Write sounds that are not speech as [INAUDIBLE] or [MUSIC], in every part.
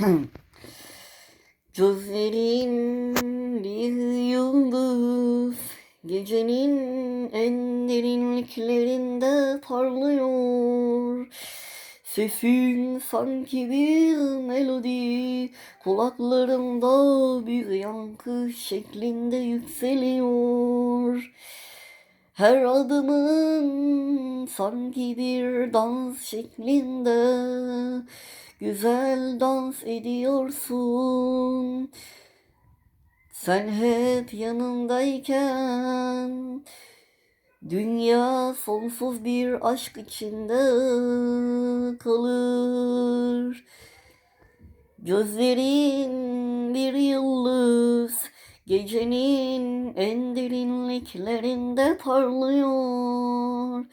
[CLEARS THROAT] Gözlerin bir yıldız Gecenin en derinliklerinde parlıyor. Sesin sanki bir melodi Kulaklarımda bir yankı şeklinde yükseliyor. Her adımın sanki bir dans şeklinde güzel dans ediyorsun. Sen hep yanımdayken dünya sonsuz bir aşk içinde kalır. Gözlerin bir yıldız gecenin en derinliklerinde parlıyor.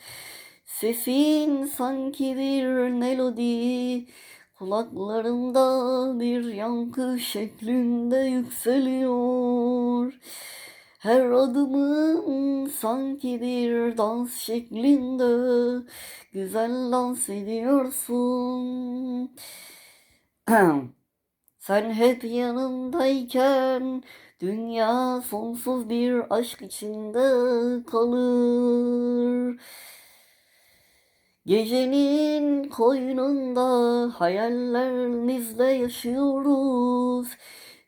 Sesin sanki bir melodi kulaklarımda bir yankı şeklinde yükseliyor. Her adımın sanki bir dans şeklinde güzel dans ediyorsun. Sen hep yanımdayken dünya sonsuz bir aşk içinde kalır. Gecenin koynunda hayallerimizle yaşıyoruz.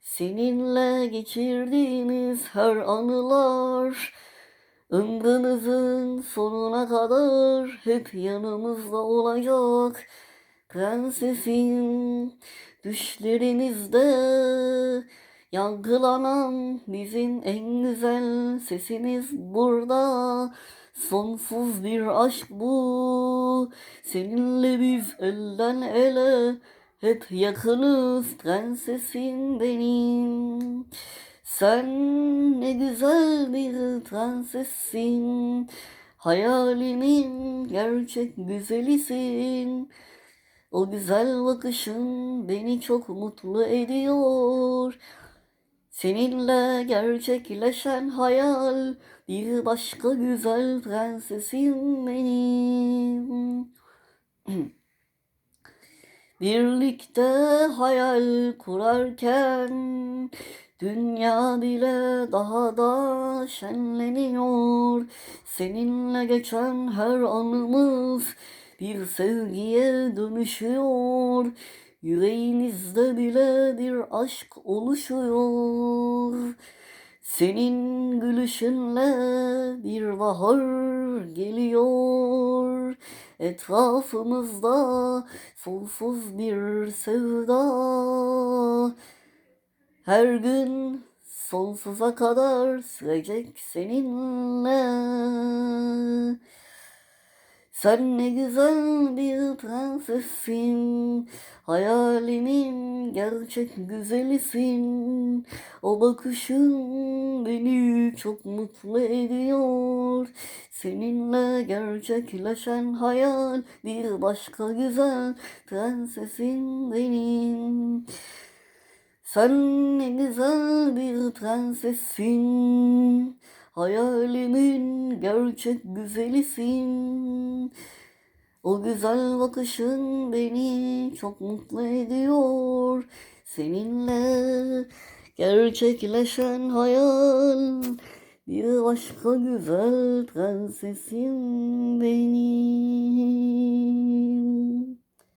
Seninle geçirdiğimiz her anılar ömrümüzün sonuna kadar hep yanımızda olacak. Prensesim düşlerimizde yankılanan bizim en güzel sesimiz burada. Sonsuz bir aşk bu. Seninle biz elden ele hep yakınız prensesim benim. Sen ne güzel bir prensessin. Hayalimin gerçek güzelisin. O güzel bakışın beni çok mutlu ediyor. Seninle gerçekleşen hayal bir başka güzel prensesim benim. [CLEARS THROAT] Birlikte hayal kurarken dünya bile daha da şenleniyor. Seninle geçen her anımız bir sevgiye dönüşüyor. Yüreğimizde bile bir aşk oluşuyor. Senin gülüşünle bir bahar geliyor. Etrafımızda sonsuz bir sevda. Her gün sonsuza kadar sürecek seninle. Sen ne güzel bir prensessin, hayalimin gerçek güzelisin. O bakışın beni çok mutlu ediyor. Seninle gerçekleşen hayal bir başka güzel prensesin benim. Sen ne güzel bir prensessin. Hayalimin gerçek güzelisin. O güzel bakışın beni çok mutlu ediyor. Seninle gerçekleşen hayal bir başka güzel prensesim benim.